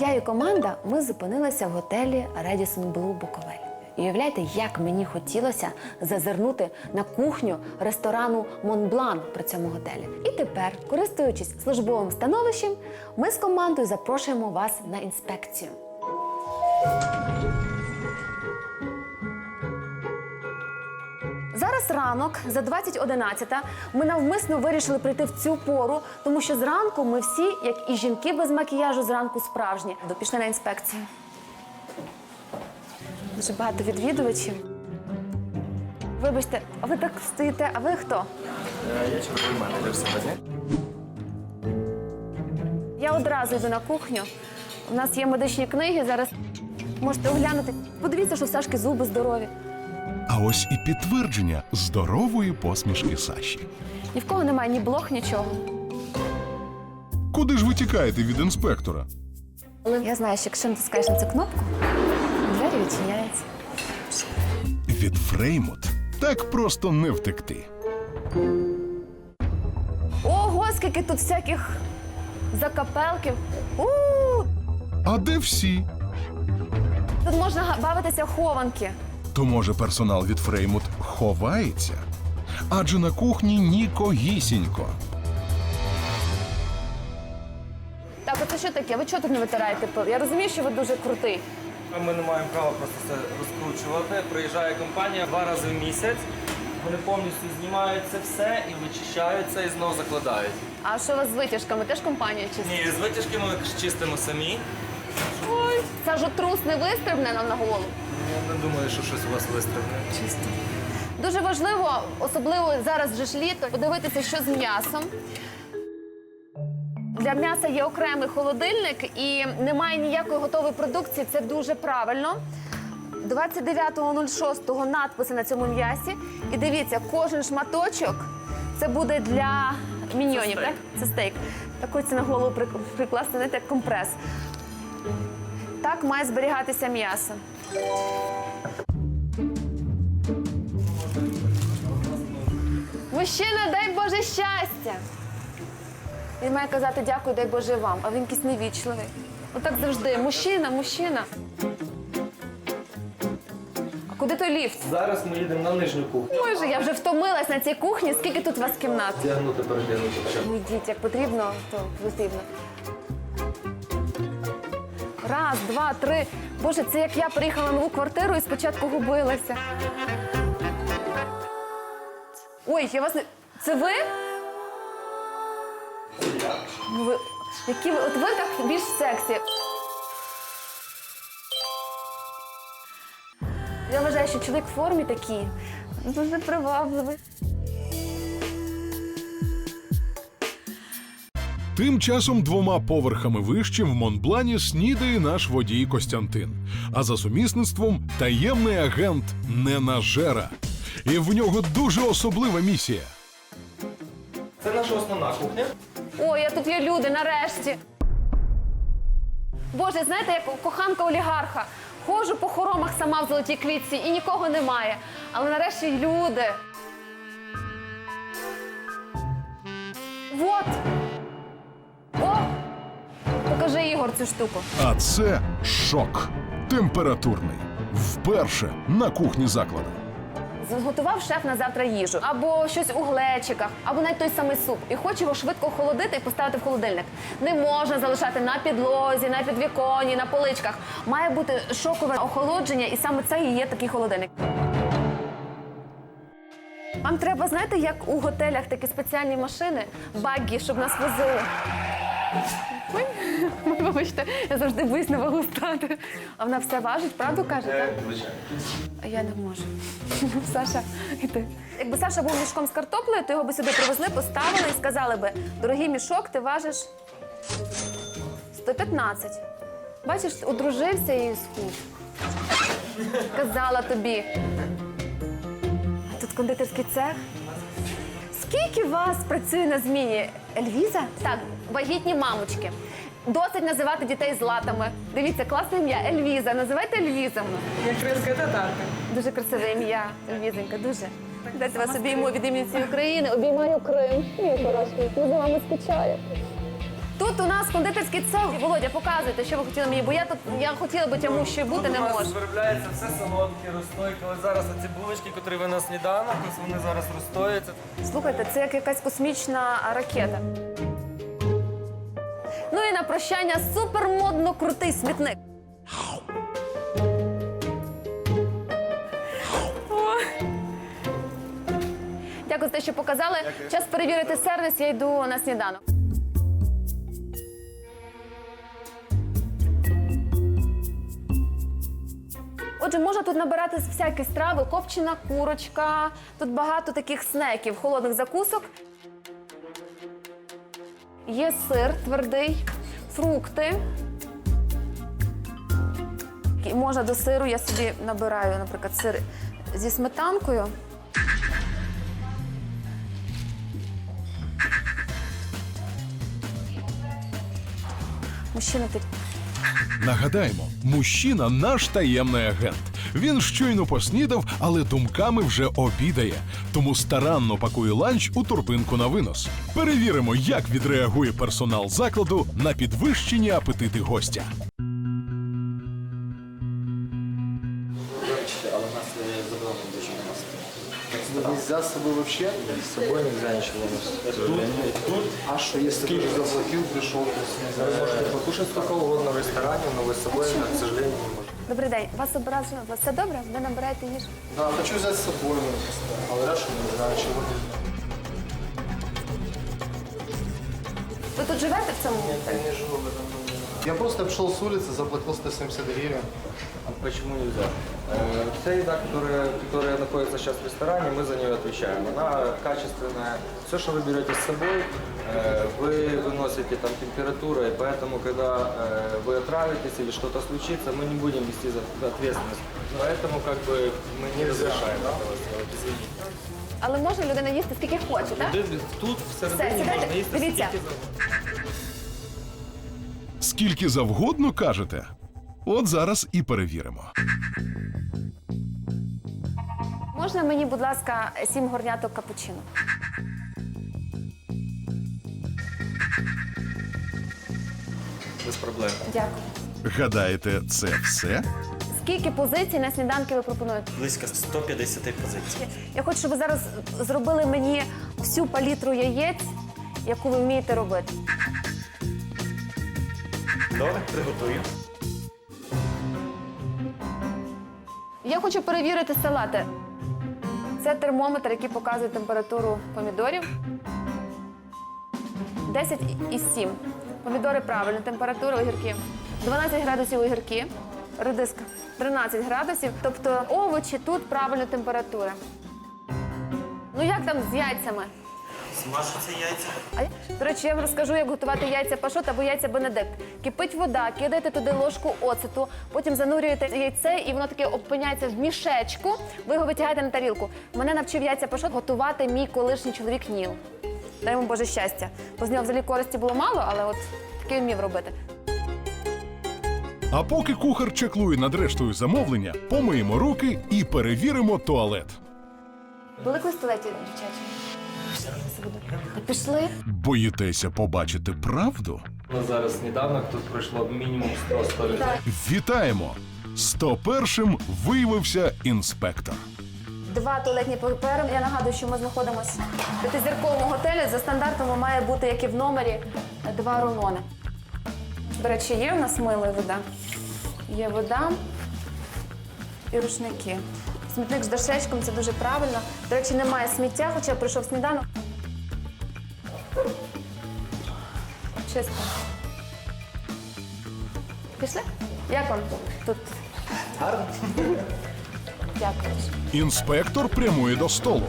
Я і команда ми зупинилися в готелі Radisson Blue Буковель. І уявляєте, як мені хотілося зазирнути на кухню ресторану Монблан при цьому готелі. І тепер, користуючись службовим становищем, ми з командою запрошуємо вас на інспекцію. Зараз ранок за 20.11. Ми навмисно вирішили прийти в цю пору, тому що зранку ми всі, як і жінки без макіяжу, зранку справжні. До пішли на інспекцію. Дуже багато відвідувачів. Вибачте, а ви так стоїте, а ви хто? Я черговий менеджер сьогодні. Я одразу йду на кухню. У нас є медичні книги. Зараз можете оглянути. Подивіться, що в Сашки зуби здорові. А ось і підтвердження здорової посмішки Саші. Ні в кого немає ні блох, нічого. Куди ж ви тікаєте від інспектора? Але я знаю, що якщо натискаєш на цю кнопку, двері відчиняються. Від Фреймут так просто не втекти. Ого, скільки тут всяких закапелків. У-у-у! А де всі? Тут можна га- бавитися в хованки. То може персонал від Фреймут ховається? Адже на кухні нікогісінько. Так, оце що таке? Ви чого тут не витираєте пил? Я розумію, що ви дуже крутий. А Ми не маємо права просто це розкручувати. Приїжджає компанія два рази в місяць. Вони повністю знімають це все і вичищають це і знову закладають. А що у вас з витяжками? Теж компанія чиста? Ні, з витяжки ми чистимо самі. Ой, сажотрус не вистрибне нам на голову. Я не думаю, що щось у вас вистрибне. Чисто. Дуже важливо, особливо зараз вже ж літо, подивитися, що з м'ясом. Для м'яса є окремий холодильник і немає ніякої готової продукції. Це дуже правильно. 29.06 надписи на цьому м'ясі. І дивіться, кожен шматочок це буде для міньйонів, Це так? стейк. Це стейк. Так ось на голову прик- прикласти, знаєте, як компрес. Так має зберігатися м'ясо. Мужчина, дай Боже щастя. Він має казати дякую, дай Боже вам, а він якийсь невічливий. Отак завжди. Мужчина, мужчина. А куди той ліфт? Зараз ми їдемо на нижню кухню. Боже, я вже втомилась на цій кухні. Скільки тут у вас кімнат? Дягнути передягнути. Ну йдіть, як потрібно, то потрібно. Раз, два, три. Боже, це як я приїхала в нову квартиру і спочатку губилася. Ой, я вас не. Це ви? Ну ви. Які ви. От ви так більш сексі. Я вважаю, що чоловік в формі такий. Дуже привабливий. Тим часом двома поверхами вище в Монблані снідає наш водій Костянтин, а за сумісництвом таємний агент Ненажера. І в нього дуже особлива місія. Це наша основна кухня. Ой, а тут є люди нарешті. Боже, знаєте, як коханка олігарха. Ходжу по хоромах сама в золотій квітці і нікого немає. Але нарешті люди. Вот. Ігор цю штуку. А це шок температурний. Вперше на кухні закладу. Зготував шеф на завтра їжу, або щось у глечиках, або навіть той самий суп. І хоче його швидко охолодити і поставити в холодильник. Не можна залишати на підлозі, на підвіконні, на поличках. Має бути шокове охолодження, і саме це і є такий холодильник. Вам треба, знаєте, як у готелях такі спеціальні машини, багі, щоб нас возили. Вибачте, я завжди боюсь на вагу стати. А вона все важить, правду каже? так? Звичайно. А я не можу. Саша, іди. Якби Саша був мішком з картоплею, то його би сюди привезли, поставили і сказали би: дорогий мішок, ти важиш 115. Бачиш, одружився і схуд. Казала тобі. А тут кондитерський цех. Скільки вас працює на зміні? Ельвіза? Так, вагітні мамочки. Досить називати дітей златами. Дивіться, класне ім'я Ельвіза. Називайте Ельвізами. Я кримська татарка. Дуже красиве ім'я, Львізенька, дуже. Дайте вас обійму від імені України. Обіймаю Крим. Мій хороший, ми за вами скучаю. Тут у нас кондитерський цех. Володя, показуйте, що ви хотіли мені, бо я тут я хотіла би тяму, що бути не У нас можу. виробляється все солодке, розстойки. Ось зараз оці булочки, які ви на сніданок, ось вони зараз розстояться. Слухайте, це як якась космічна ракета. На прощання супермодно крутий смітник. Дякую за те, що показали. Час перевірити сервіс, я йду на сніданок. Отже, можна тут набирати всякі страви, копчена курочка. Тут багато таких снеків, холодних закусок. Є сир твердий, фрукти. І можна до сиру, я собі набираю, наприклад, сир зі сметанкою. Мужчина, ти Нагадаємо, мужчина наш таємний агент. Він щойно поснідав, але думками вже обідає. Тому старанно пакує ланч у торбинку на винос. Перевіримо, як відреагує персонал закладу на підвищені апетити гостя. Але у нас заборонено дуже. Нельзя с собой вообще? З собою нельзя нічого носити. А что, если ты уже заплатил, пришел, то есть нельзя? Ви можете покушати сколько угодно в ресторані, але ви з собою, к сожалению, не можете. добрий день. Вас образили? Вас все добре? Ви набираєте їжу? Да, хочу взять с собой. но просто Говорят, что нельзя, чего нельзя. Ви тут живете в цьому? Я не живу в этом доме. Я просто пришел с улицы, заплатил 170 гривен. А почему нельзя? Э, Вся еда, которая, которая находится сейчас в ресторане, мы за нее отвечаем. Она качественная. Все, что вы берете с собой, э, вы выносите там температуру, и поэтому, когда э, вы отравитесь или что-то случится, мы не будем вести за ответственность. Поэтому как бы мы не разрешаем этого сделать. Извините. Але може людина їсти скільки хоче, так? Тут Все, всередині сідайте. можна їсти Дивіться. скільки завгодно. Скільки завгодно кажете? От зараз і перевіримо. Можна мені, будь ласка, сім горняток капучино? Без проблем. Дякую. Гадаєте, це все? Скільки позицій на сніданки ви пропонуєте? Близько 150 позицій. Я хочу, щоб ви зараз зробили мені всю палітру яєць, яку ви вмієте робити. Добре, приготую. Я хочу перевірити салати. Це термометр, який показує температуру помідорів. 10 і 7. Помідори правильна температура, огірки. 12 градусів огірки, редиска 13 градусів. Тобто овочі тут правильна температура. Ну як там з яйцями? Смажуться яйця. А до речі, я вам розкажу, як готувати яйця пашот або яйця бенедикт. Кипить вода, кидаєте туди ложку оцету, потім занурюєте яйце, і воно таке опиняється в мішечку. Ви його витягаєте на тарілку. Мене навчив яйця пашот готувати мій колишній чоловік Ніл. Дай йому Боже щастя. Бо з нього взагалі користі було мало, але от таке він вмів робити. А поки кухар чеклує над рештою замовлення, помиємо руки і перевіримо туалет. Були колись в дівчачі? Пішли. Боїтеся побачити правду? Ну, зараз сніданок, тут пройшло мінімум 100 людей. Вітаємо! 101-м виявився інспектор. Два туалетні папери. Я нагадую, що ми знаходимося в п'ятизірковому готелі. За стандартом має бути, як і в номері, два рулони. До речі, є у нас мило і вода. Є вода і рушники. Смітник з дошечком це дуже правильно. До речі, немає сміття, хоча прийшов сніданок. Чисто. Пішли? Як вам тут? Гарно. Дякую. Інспектор прямує до столу.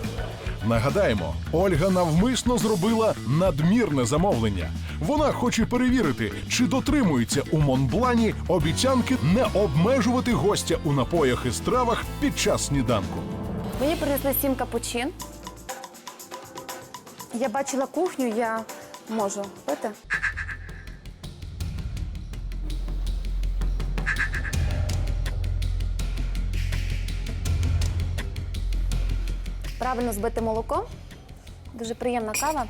Нагадаємо, Ольга навмисно зробила надмірне замовлення. Вона хоче перевірити, чи дотримується у Монблані обіцянки не обмежувати гостя у напоях і стравах під час сніданку. Мені принесли сім капучин. Я бачила кухню, я можу пити. Правильно збите молоко. Дуже приємна кава.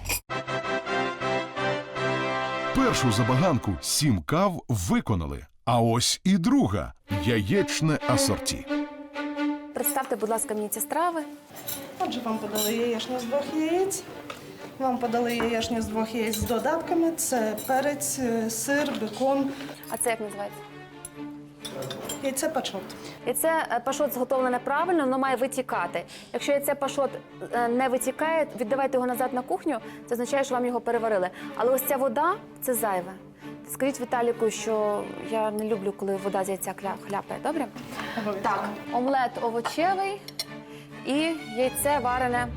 Першу забаганку сім кав виконали. А ось і друга яєчне асорті. Представте, будь ласка, мені ці страви. Отже, вам подали яєчню з двох яєць. Вам подали яєчню з двох яєць з додатками. Це перець, сир, бекон, А це як називається? Яйце пачот. Яйце е, пашот зготовлене правильно, воно має витікати. Якщо яйце пашот е, не витікає, віддавайте його назад на кухню, це означає, що вам його переварили. Але ось ця вода це зайве. Скажіть Віталіку, що я не люблю, коли вода з яйця хляпає. Добре? Так, омлет овочевий і яйце варене.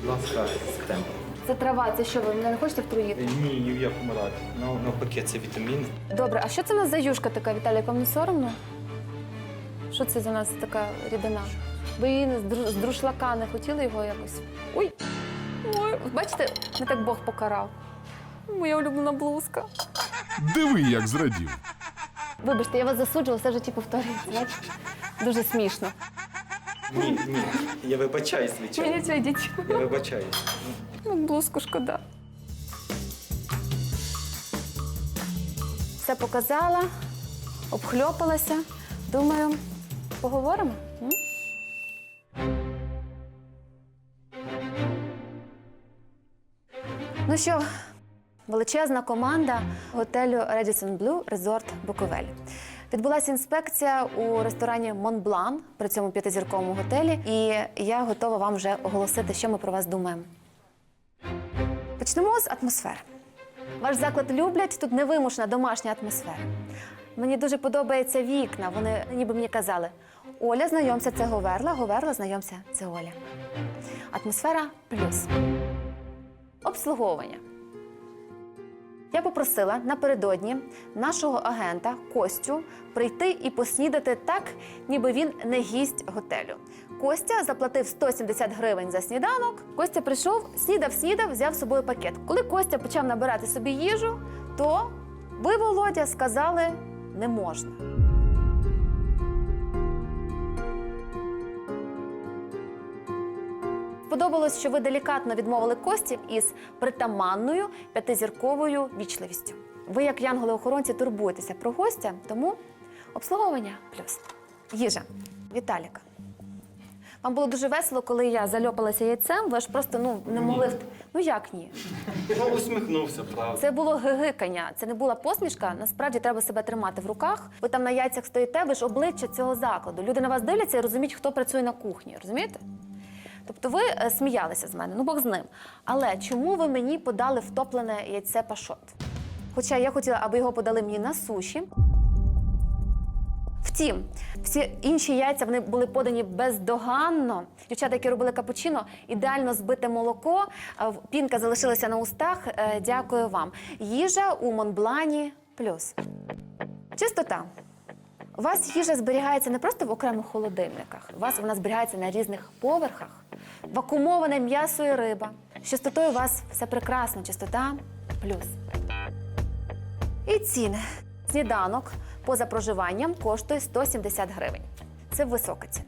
Будь ласка, з. Це трава, це що ви мене не хочете втруїти? Ні, ні в якому разі. Ну, навпаки, це вітамін. Добре, а що це у нас за юшка така, Віталік? Вам не соромно? Що це за нас така рідина? Ви її з дру- з друшлака не хотіли його якось? Ой! Ой, бачите, не так Бог покарав. Моя улюблена блузка. Диви, як зрадів. Вибачте, я вас засуджувала, все в житті повторюється. Бачите? Дуже смішно. Ні, ні. Я вибачаюсь, Мені звичайно. цього діть. Я вибачаюсь. Ну, блузку шкода. Все показала, обхльопалася. Думаю, поговоримо. Ну що, величезна команда готелю Radisson Blue Resort Буковель. Відбулася інспекція у ресторані Монблан при цьому п'ятизірковому готелі, і я готова вам вже оголосити, що ми про вас думаємо. Почнемо з атмосфери. Ваш заклад люблять, тут невимушена домашня атмосфера. Мені дуже подобаються вікна. Вони ніби мені казали: Оля, знайомся, це Говерла, Говерла, знайомся, це Оля. Атмосфера плюс. Обслуговування. Я попросила напередодні нашого агента Костю прийти і поснідати так, ніби він не гість готелю. Костя заплатив 170 гривень за сніданок. Костя прийшов, снідав, снідав, взяв з собою пакет. Коли Костя почав набирати собі їжу, то ви, Володя, сказали не можна. Сподобалось, що ви делікатно відмовили Кості із притаманною п'ятизірковою вічливістю. Ви, як янголи-охоронці, турбуєтеся про гостя, тому обслуговування плюс. Їжа. Віталіка. Вам було дуже весело, коли я зальопалася яйцем, ви ж просто ну, не могли. Ну як ні? Ну, усміхнувся, правда. Це було гигикання, це не була посмішка. Насправді треба себе тримати в руках. Ви там на яйцях стоїте, ви ж обличчя цього закладу. Люди на вас дивляться і розуміють, хто працює на кухні. Розумієте? Тобто ви е, сміялися з мене, ну Бог з ним. Але чому ви мені подали втоплене яйце пашот? Хоча я хотіла, аби його подали мені на суші. Втім, всі інші яйця вони були подані бездоганно. Дівчата, які робили капучино, ідеально збите молоко, е, пінка залишилася на устах. Е, Дякую вам. Їжа у Монблані плюс. Чистота. У вас їжа зберігається не просто в окремих холодильниках, у вас вона зберігається на різних поверхах. Вакуумоване м'ясо і риба. З чистотою у вас все прекрасно, чистота плюс. І ціни. Сніданок поза проживанням коштує 170 гривень. Це висока ціна.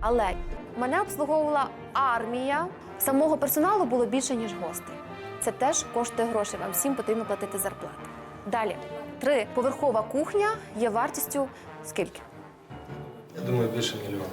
Але мене обслуговувала армія. Самого персоналу було більше, ніж гостей. Це теж коштує грошей. Вам всім потрібно платити зарплату. Далі, три поверхова кухня є вартістю скільки? Я думаю, більше мільйона.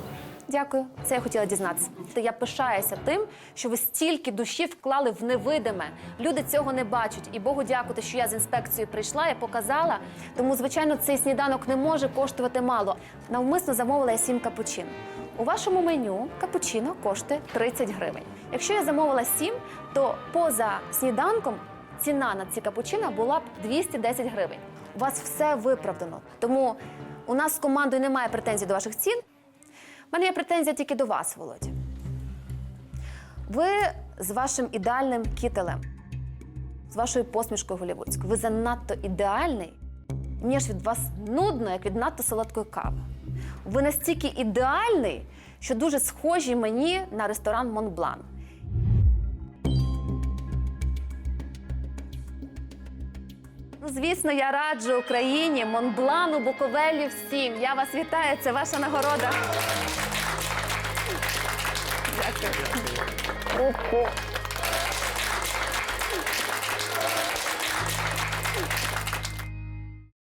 Дякую, це я хотіла дізнатися. Я пишаюся тим, що ви стільки душі вклали в невидиме. Люди цього не бачать. І Богу дякувати, що я з інспекцією прийшла і показала. Тому, звичайно, цей сніданок не може коштувати мало. Навмисно замовила я сім капучино. У вашому меню капучино коштує 30 гривень. Якщо я замовила сім, то поза сніданком ціна на ці капучино була б 210 гривень. У вас все виправдано. Тому у нас з командою немає претензій до ваших цін. У мене є претензія тільки до вас, Володя. Ви з вашим ідеальним кітелем, з вашою посмішкою голівудською, ви занадто ідеальний. Мені ж від вас нудно, як від надто солодкої кави. Ви настільки ідеальний, що дуже схожі мені на ресторан Монблан. Звісно, я раджу Україні, Монблану, Буковелі всім. Я вас вітаю, це ваша нагорода. Дякую.